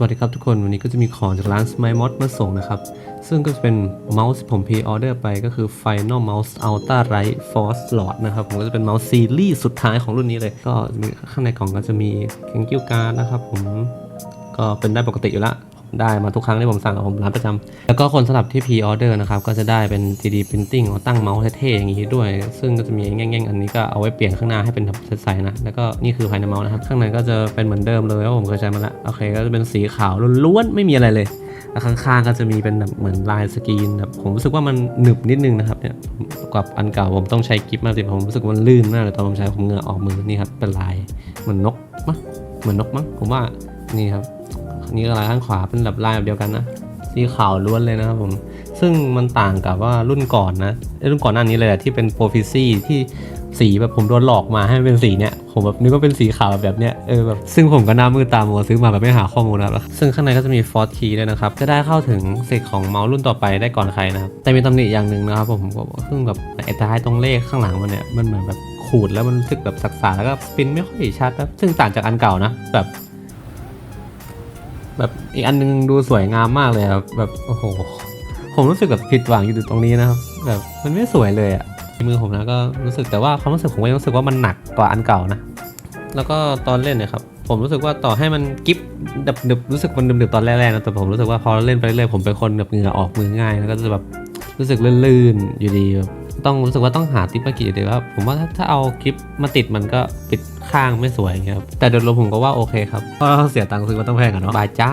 สวัสดีครับทุกคนวันนี้ก็จะมีของจากร้าน Smile Mod มาส่งนะครับ ซึ่งก็จะเป็นเมาส์ผมพีออเดอร์ไปก็คือ Final Mouse Ultra Light Force Lord นะครับ ผมก็จะเป็นเมาส์ซีรีส์สุดท้ายของรุ่นนี้เลย ก็ข้างในกล่องก็จะมี Thank you card นะครับผมก็เป็นได้ปกติอยู่ละ ได้มาทุกครั้งที่ผมสั่งกับผมร้านประจำแล้วก็คนสำหรับที่พ r ออเดอร์นะครับ ก็จะได้เป็น 3D Printing ของตั้งเมาส์เท่ๆอย่างนี้ด้วย ซึ่งก็จะมีแง่งๆ อันนี้ก็เอาไว้เปลี่ยนข้างหน้าให้เป็นใสๆนะ แล้วก็นี่คือภายในเมาส์นะครับ ข้างในก็จะเป็นเหมือนเดิมเลยว่าผมเคยใช้มาแล้ว โอเค ก็จะเป็นสีขาวล้วนๆ ไม่มีอะไรเลยแล้วข้างๆก็จะมีเป็นแบบเหมือนลายสกรีนแบบผมรู้สึกว่ามันหนึบนิดนึงนะครับเนี่ยกับอันเก่าผมต้องใช้กิฟต์มากสิผมรู้สึกว่ามันลื่นมากเลยตอนผมใช้ผมเหงื่อออกมือนี่ครับเป็นลายเหมือนนกมั้งเหมือนนกมั้งผมว่านี่ครับ นี่ก็ลายข้างขวาเป็นแบบลายแบบเดียวกันนะสีขาวล้วนเลยนะครับผมซึ่งมันต่างกับว่ารุ่นก่อนนะรุ่นก่อนหน้านี้เลยอะที่เป็นโปรฟิซี่ที่สีแบบผมโดนหลอกมาให้มันเป็นสีเนี่ยผมแบบนึกว่าเป็นสีขาวแบบเนี้ยเออแบบซึ่งผมก็หน้ามือตามัวซื้อมาแบบไม่หาข้อมูลนะครับซึ่งข้างในก็จะมีฟอร์สคีย์ด้วยนะครับจะได้เข้าถึงเซกของเมาส์รุ่นต่อไปได้ก่อนใครนะครับแต่มีตำหนิอย่างหนึ่งนะครับผมก็ซึ่งแบบไอ้ท้ายตรงเลขข้างหลังมันเนี่ยมันเหมือนแบบขูดแล้วมันรู้สึกแบบสักๆแล้วก็ปินไม่ค่อยชัดนะซึ่งต่างจากอันเก่านะแบบ แบบอีกอันนึงดูสวยงามมากเลยครับแบบโอ้โห ผมรู้สึกแบบผิดหวังอยู่ตรงนี้นะครับ แบบมันไม่สวยเลยอะมือผมนะก็รู้สึกแต่ว่าความรู้สึกผมก็ยังรู้สึกว่ามันหนักกว่าอันเก่านะ แล้วก็ตอนเล่นเนี่ยครับผมรู้สึกว่าต่อให้มันกิฟดับดึบรู้สึกมันดึบๆตอนแรกๆนะแต่ผมรู้สึกว่าพอเล่นไปเรื่อยๆผมเป็นคนแบบเหงื่อออกมือง่ายแล้วก็จะแบบรู้สึกลื่นๆอยู่ดีแบบ ต้องรู้สึกว่าต้องหาติ๊บมากี่เดียวว่าผมว่าถ้าถ้าเอาคลิปมาติดมันก็ปิดข้างไม่สวยอย่างเงี้ยครับแต่โดยรวมผมก็ว่าโอเคครับเพราะเราเสียตังค์ซื้อมาต้องแพงอะเนาะบายจ้า